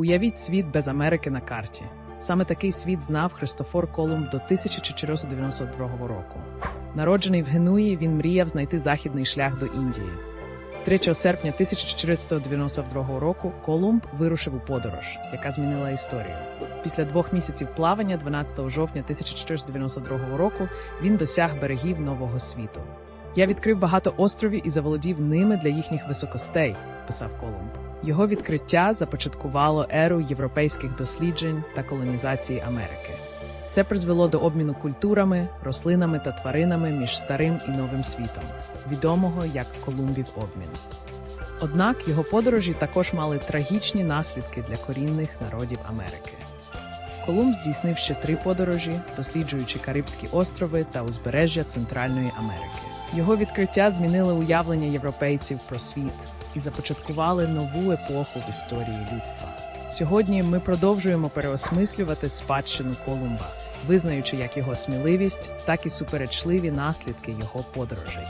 Уявіть світ без Америки на карті. Саме такий світ знав Христофор Колумб до 1492 року. Народжений в Генуї, він мріяв знайти західний шлях до Індії. 3 серпня 1492 року Колумб вирушив у подорож, яка змінила історію. Після двох місяців плавання, 12 жовтня 1492 року, він досяг берегів Нового світу. Я відкрив багато островів і заволодів ними для їхніх високостей, писав Колумб. Його відкриття започаткувало еру європейських досліджень та колонізації Америки. Це призвело до обміну культурами, рослинами та тваринами між старим і новим світом, відомого як Колумбів обмін. Однак його подорожі також мали трагічні наслідки для корінних народів Америки. Колумб здійснив ще три подорожі, досліджуючи Карибські острови та узбережжя Центральної Америки. Його відкриття змінили уявлення європейців про світ і започаткували нову епоху в історії людства. Сьогодні ми продовжуємо переосмислювати спадщину Колумба, визнаючи як його сміливість, так і суперечливі наслідки його подорожей.